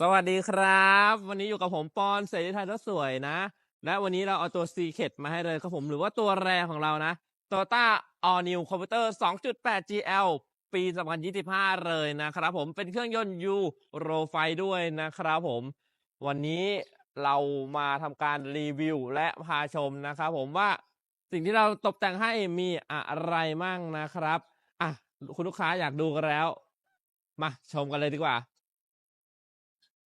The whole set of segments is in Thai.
สวัสดีครับ วันนี้อยู่กับผมปอนเสรีไทยรถสวยนะ และวันนี้เราเอาตัว Secret มาให้เลยครับผมหรือว่าตัวแรงของเรานะ Toyota All New Computer 2.8 GL ปี 2025 เลยนะครับผมเป็นเครื่องยนต์ U r o ไฟด้วยนะครับผม วันนี้เรามาทำการรีวิวและพาชมนะครับผมว่าสิ่งที่เราตกแต่งให้มีอะไรมั่งนะครับอะคุณลูกค้าอยากดูกันแล้ว มาชมกันเลยดีกว่า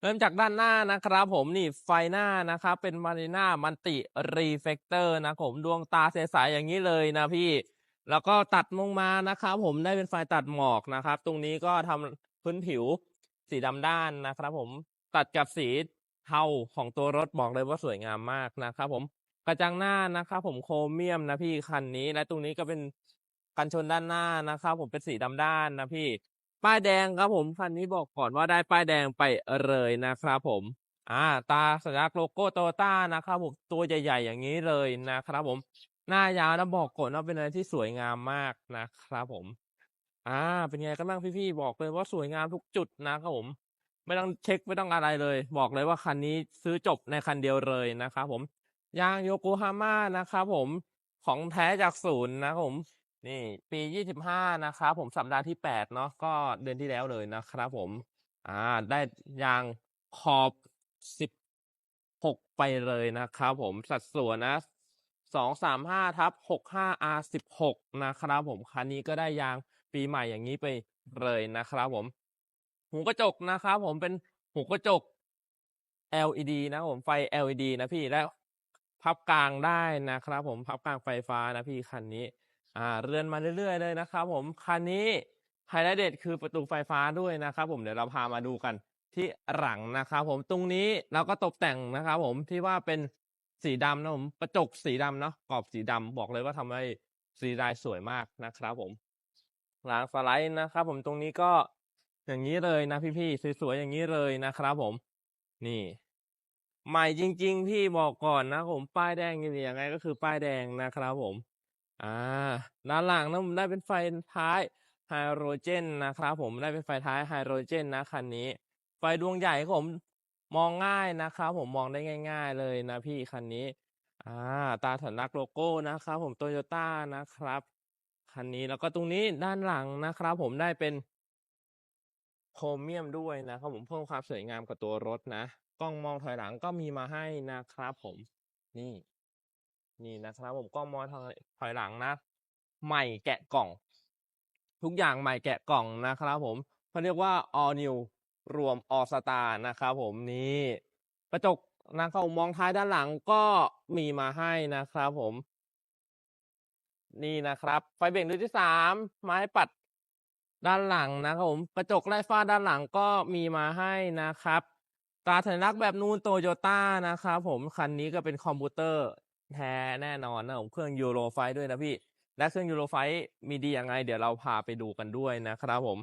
เริ่มจากด้านหน้านะครับผมนี่ไฟหน้านะครับเป็นมาริน่ามันติรีเฟกเตอร์นะผมดวงตาใสๆอย่างนี้เลยนะพี่ แล้วก็ตัดลงมานะครับผมได้เป็นไฟตัดหมอกนะครับ ตรงนี้ก็ทำพื้นผิวสีดำด้านนะครับ ผมตัดกับสีเทาของตัวรถบอกเลยว่าสวยงามมากนะครับผมกระจังหน้านะครับผมโครเมียมนะพี่คันนี้และตรงนี้ก็เป็นกันชนด้านหน้านะครับผมเป็นสีดำด้านนะพี่ ป้ายแดงครับผมคันนี้บอกก่อนว่าได้ป้ายแดงไปเลยนะครับผม อ่า ตาสัญลักษณ์โลโก้โตต้านะครับผมตัวใหญ่ ๆ อย่างนี้เลยนะครับผม หน้ายาวนะบอกก่อนว่าเป็นอะไรที่สวยงามมากนะครับผม อ่า เป็นไงกันบ้างพี่ๆบอกเลยว่าสวยงามทุกจุดนะครับผม ไม่ต้องเช็คไม่ต้องอะไรเลย บอกเลยว่าคันนี้ซื้อจบในคันเดียวเลยนะครับผมยางโยโกฮาม่านะครับผมของแท้จากศูนย์นะครับผม นี่ปี25นะครับผมสัปดาห์ที่8เนาะก็เดือนที่แล้วเลยนะครับผม อ่า ได้ยางขอบ16ไปเลยนะครับผมสัดส่วนนะ235ทับ65 R 16นะครับผมคันนี้ก็ได้ยางปีใหม่อย่างนี้ไปเลยนะครับผม หูกระจกนะครับผมเป็นหูกระจก LED นะผมไฟ LED นะพี่และพับกลางได้นะครับผมพับกลางไฟฟ้านะพี่คันนี้ อ่าเรือนมาเรื่อยๆเลยนะครับผมคันนี้ไฮไลท์เด็ดคือประตูไฟฟ้าด้วยนะครับผมเดี๋ยวเราพามาดูกันที่หลังนะครับผมตรงนี้เราก็ตกแต่งนะครับผมที่ว่าเป็นสีดำนะผมกระจกสีดำเนาะกรอบสีดำบอกเลยว่าทำให้สีลายสวยมากนะครับผมหลังสไลด์นะครับผมตรงนี้ก็อย่างนี้เลยนะพี่ๆสวยๆอย่างนี้เลยนะครับผม นี่ ใหม่จริง ๆ พี่บอกก่อนนะผมป้ายแดงยังไงก็คือป้ายแดงนะครับผม อ่า ด้านหลังนะผมได้เป็นไฟท้ายไฮโดรเจนนะครับผมได้เป็นไฟท้ายไฮโดรเจนนะคันนี้ ไฟดวงใหญ่ครับผมมองง่ายนะครับผมมองได้ง่าย ๆ เลยนะพี่คันนี้ อ่า ตาสัญลักษณ์โลโก้นะครับผมโตโยต้านะครับคันนี้แล้วก็ตรงนี้ด้านหลังนะครับ ผมได้เป็นโครเมียมด้วยนะครับผมเพิ่มความสวยงามกับตัวรถนะ กล้องมองถอยหลังก็มีมาให้นะครับผมนี่ นี่นะครับผมกล้องมองถอยหลังนะใหม่แกะกล่อง ทุกอย่างใหม่แกะกล่องนะครับผมเขาเรียกว่า all new รวม all star นะครับผมนี่กระจกนะครับผมมองท้ายด้านหลังก็มีมาให้นะครับผม นี่นะครับ ไฟเบรกดวงที่สามไม้ปัดด้านหลังนะครับผมกระจกไล่ฟ้าด้านหลังก็มีมาให้นะครับตราสัญลักษณ์แบบนูนโตโยต้านะครับผมคันนี้ก็เป็นคอมพิวเตอร์ แท้แน่นอนนะผมเครื่องยูโรไฟด้วยนะพี่ และเครื่องยูโรไฟมีดียังไง เดี๋ยวเราพาไปดูกันด้วยนะครับผม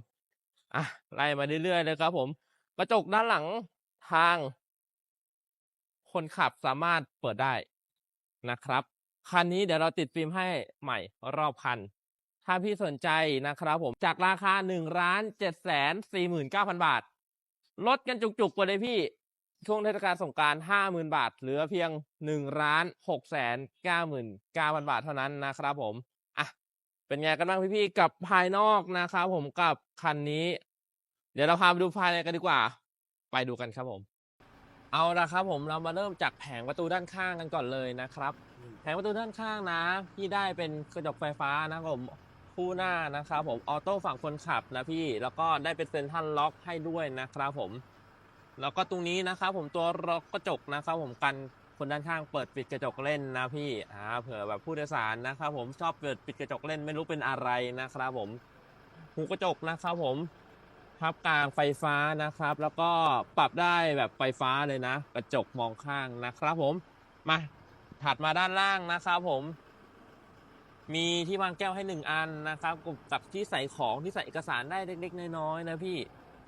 อะไล่มาเรื่อยๆเลยครับ ผมกระจกด้านหลังทาง คนขับสามารถเปิดได้นะครับคันนี้เดี๋ยวเราติดฟิล์มให้ใหม่รอบคัน ถ้าพี่สนใจนะครับผมจากราคา1นึ่งล้านเจ็ดแสนสี่หมื่นเก้าพันบาท ลดกันจุกๆไปเลยพี่ ช่วงเทศกาลสงกรารห้าหมื่นบาท เหลือเพียงหนึ่งล้านหกแสนเก้าหมื่นเก้าพันบาทเท่านั้นนะครับ ผมอะเป็นไงกันบ้างพี่ๆกับภายนอกนะครับผมกับคันนี้ เดี๋ยวเราพาไปดูภายในกันดีกว่า ไปดูกันครับผม เอาละครับ ผมเรามาเริ่มจากแผงประตูด้านข้างกันก่อนเลยนะครับ แผงประตูด้านข้างนะพี่ได้เป็นกระจกไฟฟ้านะครับผมคู่หน้านะครับผมออโต้ฝั่งคนขับนะพี่แล้วก็ได้เป็นเซ็นทรัลล็อกให้ด้วยนะครับผม แล้วก็ตรงนี้นะครับผมตัวล็อกกระจกนะครับผมกันคนด้านข้างเปิดปิดกระจกเล่นนะพี่อ่าเผื่อแบบผู้โดยสารนะครับผมชอบเปิดปิดกระจกเล่นไม่รู้เป็นอะไรนะครับผมหูกระจกนะครับผมพับกลางไฟฟ้านะครับ แล้วก็ปรับได้แบบไฟฟ้าเลยนะ กระจกมองข้างนะครับผมมาถัดมาด้านล่างนะครับผม มีที่วางแก้วให้หนึ่งอันนะครับกับที่ใส่ของที่ใส่เอกสารได้เล็กๆน้อยๆนะพี่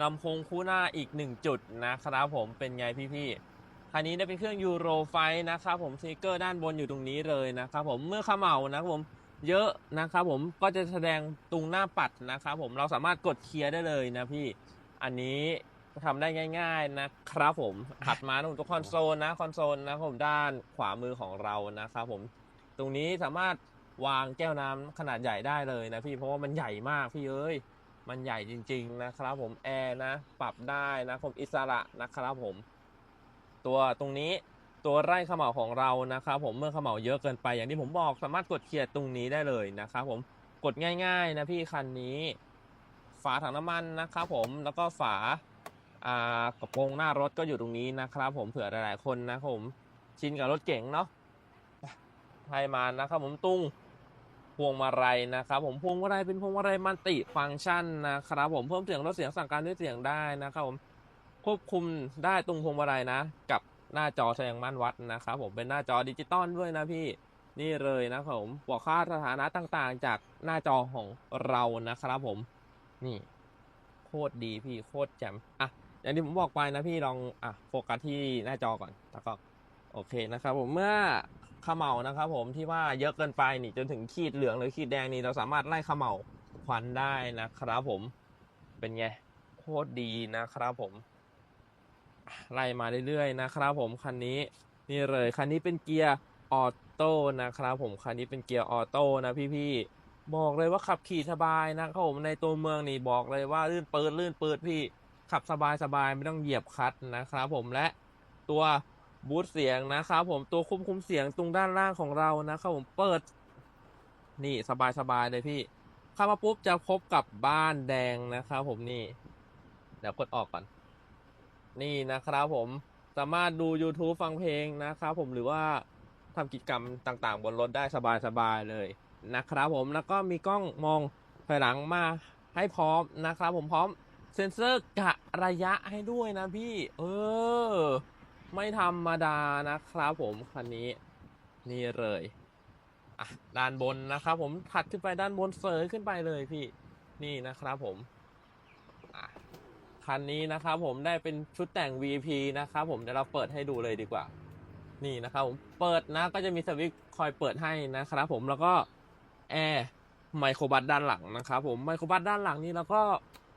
ลำโพงคู่หน้าอีกหนึ่งจุดนะครับผมเป็นไงพี่ๆคันนี้ได้เป็นเครื่องยูโรไฟนะครับผมสติกเกอร์ด้านบนอยู่ตรงนี้เลยนะครับผมเมื่อขม่านะครับผมเยอะนะครับผมก็จะแสดงตรงหน้าปัดนะครับผมเราสามารถกดเคลียร์ได้เลยนะพี่อันนี้ผทำได้ง่ายๆนะครับผมถัดมานะผมตัวคอนโซลนะคอนโซลนะครับผมด้านขวามือของเรานะครับผมตรงนี้สามารถวางแก้วน้ำขนาดใหญ่ได้เลยนะพี่เพราะว่ามันใหญ่มากพี่เอ้ย มันใหญ่จริง ๆ นะครับผมแอร์นะ ปรับได้นะผมอิสระนะครับผม ตัวตรงนี้ตัวไร่เขม่าของเรานะครับผมเมื่อเขม่าเยอะเกินไปอย่างที่ผมบอกสามารถกดเคลียร์ตรงนี้ได้เลยนะครับผมกดง่าย ๆ นะพี่คันนี้ ฝาถังน้ำมันนะครับผมแล้วก็ฝาอ่ากระโปรงหน้ารถก็อยู่ตรงนี้นะครับผมเผื่อหลายๆคนนะครับผมชินกับรถเก๋งเนาะให้มานะครับผมตุ้ง พวงมาลัยนะครับผมพวงมาลัยเป็นพวงมาลัยมัลติฟังก์ชันนะครับผมเพิ่มเสียงลดเสียงสั่งการด้วยเสียงได้นะครับผมควบคุมได้ตรงพวงมาลัยนะ กับหน้าจอแสดงม่านวัดนะครับผมเป็นหน้าจอดิจิตอลด้วยนะพี่นี่เลยนะครับผมบอกค่าสถานะต่างๆ จากหน้าจอของเรานะครับผม นี่โคตรดีพี่โคตรแจ่มอะอย่างที่ผมบอกไปนะพี่ลองอะโฟกัสที่หน้าจอก่อนแล้วก็โอเคนะครับผมเมื่อ เขม่านะครับผมที่ว่าเยอะเกินไปนี่จนถึงขีดเหลืองหรือขีดแดงนี่เราสามารถไล่เขม่าควันได้นะครับผมเป็นไงโคตรดีนะครับผม ไล่มาเรื่อยๆนะครับผมคันนี้นี่เลยคันนี้เป็นเกียร์ออโต้นะครับผมคันนี้เป็นเกียร์ออโต้นะพี่ๆบอกเลยว่าขับขี่สบายนะครับผมในตัวเมืองนี่บอกเลยว่าลื่นเปืดลื่นเปืดพี่ขับสบายสบายไม่ต้องเหยียบคัตนะครับผมและตัว บูทเสียงนะครับผมตัวควบคุมเสียงตรงด้านล่างของเรานะครับผมเปิด นี่สบายสบายเลยพี่ เข้ามาปุ๊บจะพบกับบ้านแดงนะครับผมนี่ เดี๋ยวกดออกก่อน นี่นะครับผมสามารถดู YouTube ฟังเพลงนะครับผมหรือว่าทำกิจกรรมต่างๆ บนรถได้สบายๆเลยนะครับผมแล้วก็มีกล้องมองถอยหลังมาให้พร้อมนะครับผมพร้อมเซ็นเซอร์กะระยะให้ด้วยนะพี่ เออ ไม่ธรรมดานะครับผมคันนี้นี่เลยอะด้านบนนะครับผมถัดขึ้นไปด้านบนเสยขึ้นไปเลยพี่นี่นะครับผมคันนี้นะครับผมได้เป็นชุดแต่ง VP นะครับผมเดี๋ยวเราเปิดให้ดูเลยดีกว่า นี่นะครับผมเปิดนะก็จะมีสวิตช์คอยเปิดให้นะครับผมแล้วก็แอร์ไมโครบัสด้านหลังนะครับผมไมโครบัสด้านหลังนี่เราก็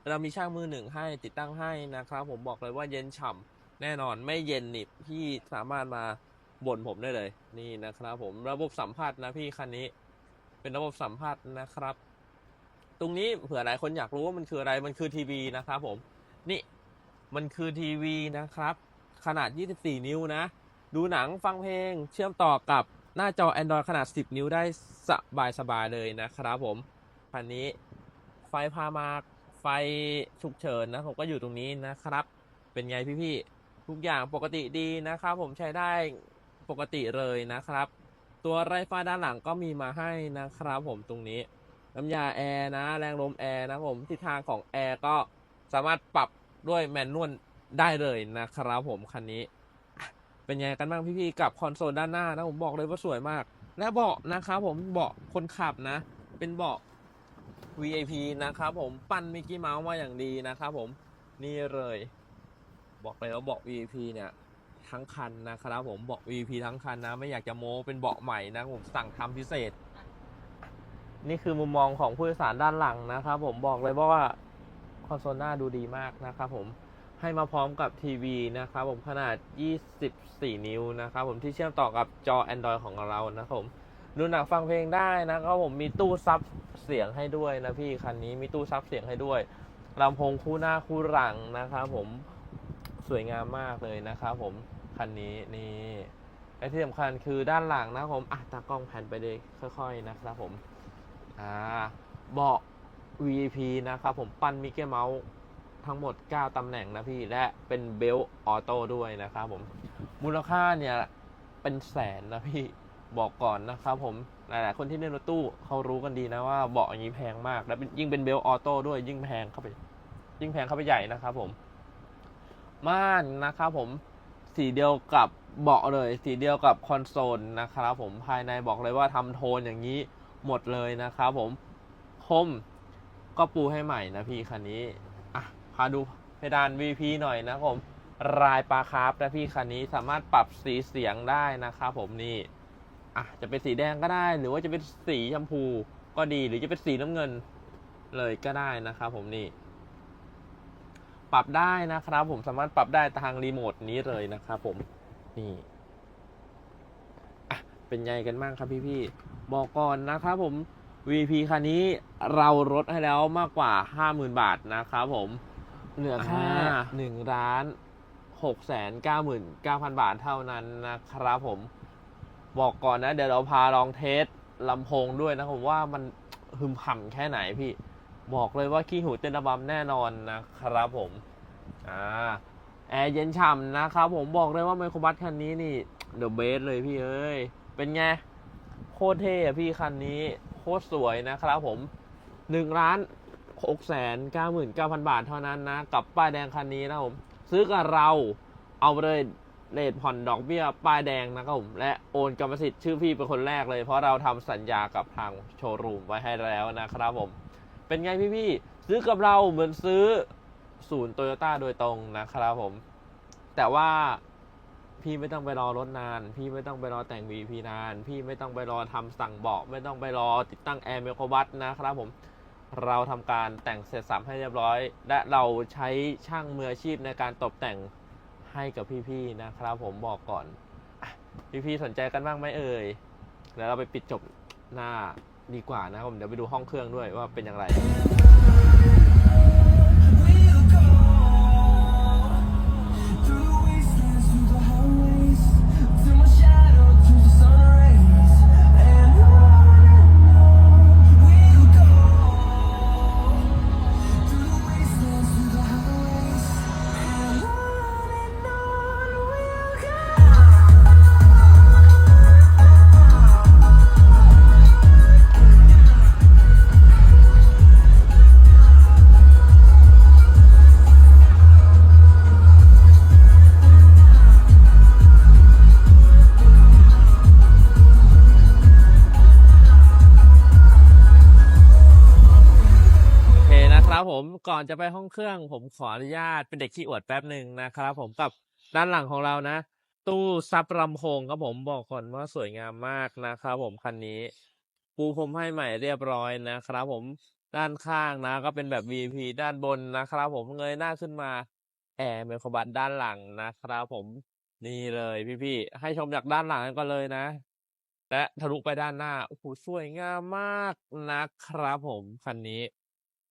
เรามีช่างมือหนึ่งให้ติดตั้งให้นะครับผมบอกเลยว่าเย็นฉ่ำ แน่นอนไม่เย็นนี่พี่สามารถมาบ่นผมได้เลย นี่นะครับ ผมระบบสัมผัสนะพี่คันนี้ เป็นระบบสัมผัสนะครับ ตรงนี้เผื่อหลายคนอยากรู้ว่ามันคืออะไรมันคือทีวีนะครับ ผม นี่มันคือทีวีนะครับ ขนาด 24 นิ้วนะ ดูหนังฟังเพลงเชื่อมต่อกับหน้าจอ Android ขนาด 10 นิ้วได้สบายสบายเลยนะครับผมคันนี้ไฟพามาไฟฉุกเฉินนะผมก็อยู่ตรงนี้นะครับ เป็นไงพี่ๆ ทุกอย่างปกติดีนะครับ ผมใช้ได้ปกติเลยนะครับ ตัวไรฟ้าด้านหลังก็มีมาให้นะครับ ผมตรงนี้น้ำยาแอร์นะ แรงลมแอร์นะผมทิศทางของแอร์ก็สามารถปรับด้วยแมนนวลได้เลยนะครับผมคันนี้ เป็นไงกันบ้างพี่ๆกับคอนโซลด้านหน้านะผมบอกเลยว่าสวยมาก และเบาะนะครับผมเบาะคนขับนะ เป็นเบาะ VIP นะครับผมปั้นมิกกี้เมาส์มาอย่างดีนะครับผมนี่เลย บอกเลยว่าเบาะ VIP เนี่ย ทั้งคันนะครับผมเบาะ VIP ทั้งคันนะ ไม่อยากจะโม้เป็นเบาะใหม่นะผมสั่งทำพิเศษ นี่คือมุมมองของผู้โดยสารด้านหลังนะครับผมบอกเลยว่าคอนโซลหน้าดูดีมากนะครับผมให้มาพร้อมกับทีวีนะครับผมขนาด 24 นิ้วนะครับผมที่เชื่อมต่อกับจอ Android ของเรานะครับผมดูหนังฟังเพลงได้นะครับผมมีตู้ซับเสียงให้ด้วยนะพี่คันนี้มีตู้ซับเสียงให้ด้วยลำโพงคู่หน้าคู่หลังนะครับผม วยงามมากเลยนะครับผมคันนี้นี่และที่สำคัญคือด้านหลังนะครับผมอะตากล้องแผ่นไปเลยค่อยๆนะครับผมอ่าเบาะ VIP นะครับผมปั้นมิกเกี้เมาส์ทั้งหมด 9ตำแหน่งนะพี่และเป็นเบลต์ออโต้ด้วยนะครับผมมูลค่าเนี่ยเป็นแสนนะพี่บอกก่อนนะครับผมหลายๆคนที่เล่นรถตู้เขารู้กันดีนะว่าเบาะอย่างนี้แพงมาก และเป็นยิ่งเป็นเบลต์ออโต้ด้วยยิ่งแพงเข้าไป ยิ่งแพงเข้าไปใหญ่นะครับผม ม่านนะครับผมสีเดียวกับเบาะเลย สีเดียวกับคอนโซลนะครับผมภายในบอกเลยว่าทำโทนอย่างนี้หมดเลยนะครับผมคมก็ปูให้ใหม่นะพี่คันนี้อะพาดูเพดาน VP หน่อยนะครับผมรายปลาคาร์ฟนะพี่คันนี้สามารถปรับสีเสียงได้นะครับผมนี่อะจะเป็นสีแดงก็ได้ หรือว่าจะเป็นสีชมพูก็ดีหรือจะเป็นสีน้ำเงินเลยก็ได้นะครับผมนี่ ปรับได้นะครับ ผมสามารถปรับได้ทางรีโมทนี้เลยนะครับผมนี่อะเป็นไงกันบ้างครับพี่ๆบอกก่อนนะครับผม VP คันนี้เราลดให้แล้วมากกว่า 50,000 บาทนะครับผมเหลือแค่อ่าหนึ่งล้านหกแสนเก้าหมื่นเก้าพันบาทเท่านั้นนะครับผม บอกก่อนนะ เดี๋ยวเราพาลองเทสลำโพงด้วยนะผมว่ามันหึมห่ำแค่ไหนพี่ บอกเลยว่าขี้หูเต้นระบำแน่นอนนะครับผมอ่าแอร์เย็นฉ่ำนะครับผมบอกเลยว่าไมโครบัสคันนี้นี่เดอะเบสเลยพี่เอ้ย เป็นไง โคตรเท่อะพี่คันนี้ โคตรสวยนะครับผมหนึ่งล้านหกแสนเก้าหมื่นเก้าพันบาทเท่านั้นนะ กับป้ายแดงคันนี้นะครับผม ซื้อกับเราเอาไปเลยเลทผ่อนดอกเบี้ยป้ายแดงนะครับผม และโอนกรรมสิทธิ์ชื่อพี่เป็นคนแรกเลย เพราะเราทำสัญญากับทางโชว์รูมไว้ให้แล้วนะครับผม เป็นไงพี่พี่ซื้อกับเราเหมือนซื้อศูนย์โตโยต้าโดยตรงนะครับผม แต่ว่าพี่ไม่ต้องไปรอรถนาน พี่ไม่ต้องไปรอแต่ง VP นาน พี่ไม่ต้องไปรอทำสั่งเบาะไม่ต้องไปรอติดตั้งแอร์เมโครบัสนะครับผม เราทำการแต่งเสร็จสับให้เรียบร้อย และเราใช้ช่างมืออาชีพในการตกแต่งให้กับพี่ๆนะครับผมบอกก่อนอ่พี่ๆสนใจกันบ้างไหมเอ่ยเดี๋ยวเราไปปิดจบหน้า ดีกว่านะครับผมเดี๋ยวไปดูห้องเครื่องด้วยว่าเป็นอย่างไร ก่อนจะไปห้องเครื่อง ผมขออนุญาตเป็นเด็กขี้อวดแป๊บหนึ่งนะครับผมกับด้านหลังของเรานะ ตู้ซับลำโพงครับผมบอกก่อนว่าสวยงามมากนะครับผมคันนี้ ปูพรมให้ใหม่เรียบร้อยนะครับผมด้านข้างนะ ก็เป็นแบบ VP ด้านบนนะครับผมเงยหน้าขึ้นมาแอร์เมโครบัสด้านหลังนะครับผมนี่เลยพี่ๆให้ชมจากด้านหลังกันก่อนเลยนะ และทะลุไปด้านหน้าโอ้โหสวยงามมากนะครับผมคันนี้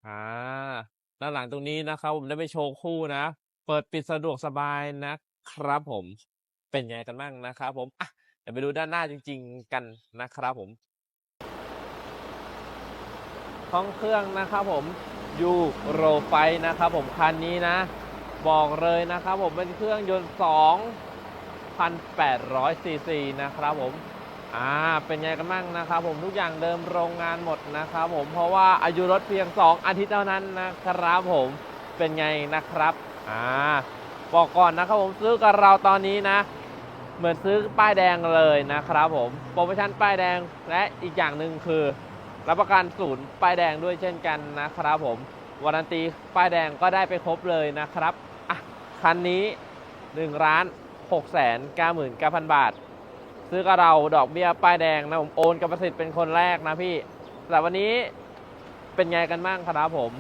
อ่า ด้านหลังตรงนี้นะครับผมได้ไปโชว์คู่นะ เปิดปิดสะดวกสบายนะครับผมเป็นไงกันบ้างนะครับผมอะเดี๋ยวไปดูด้านหน้าจริง ๆกันนะครับผมห้องเครื่องนะครับผมยูโรไฟนะครับผมคันนี้นะ บอกเลยนะครับผมเป็นเครื่องยนต์2,800ซีซีนะครับผม อ่าเป็นไงกันบ้างนะครับผมทุกอย่างเดิมโรงงานหมดนะครับผมเพราะว่าอายุรถเพียง 2 อาทิตย์เท่านั้นนะครับผมเป็นไงนะครับอ่าบอกก่อนนะครับผมซื้อกับเราตอนนี้นะ เหมือนซื้อป้ายแดงเลยนะครับผมโปรโมชั่นป้ายแดงและอีกอย่างหนึ่งคือ รับประกันศูนย์ป้ายแดงด้วยเช่นกันนะครับผมวารันตีป้ายแดงก็ได้ไปครบเลยนะครับอะคันนี้1ล้าน6แสน99,000 บาท ซื้อกับเราดอกเบี้ยป้ายแดงนะผมโอนกรรมสิทธิ์เป็นคนแรกนะพี่ แต่วันนี้เป็นไงกันบ้างครับผม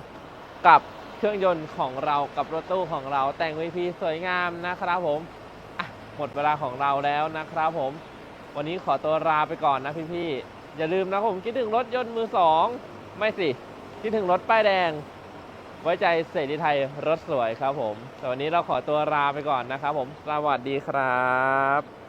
กับเครื่องยนต์ของเรากับรถตู้ของเราแต่ง VP สวยงามนะครับผมหมดเวลาของเราแล้วนะครับผม วันนี้ขอตัวลาไปก่อนนะพี่ๆอย่าลืมนะผมคิดถึงรถยนต์มือสองไม่สิ คิดถึงรถป้ายแดง ไว้ใจเสรีไทยรถสวยครับผมแต่วันนี้เราขอตัวลาไปก่อนนะครับผมสวัสดีครับ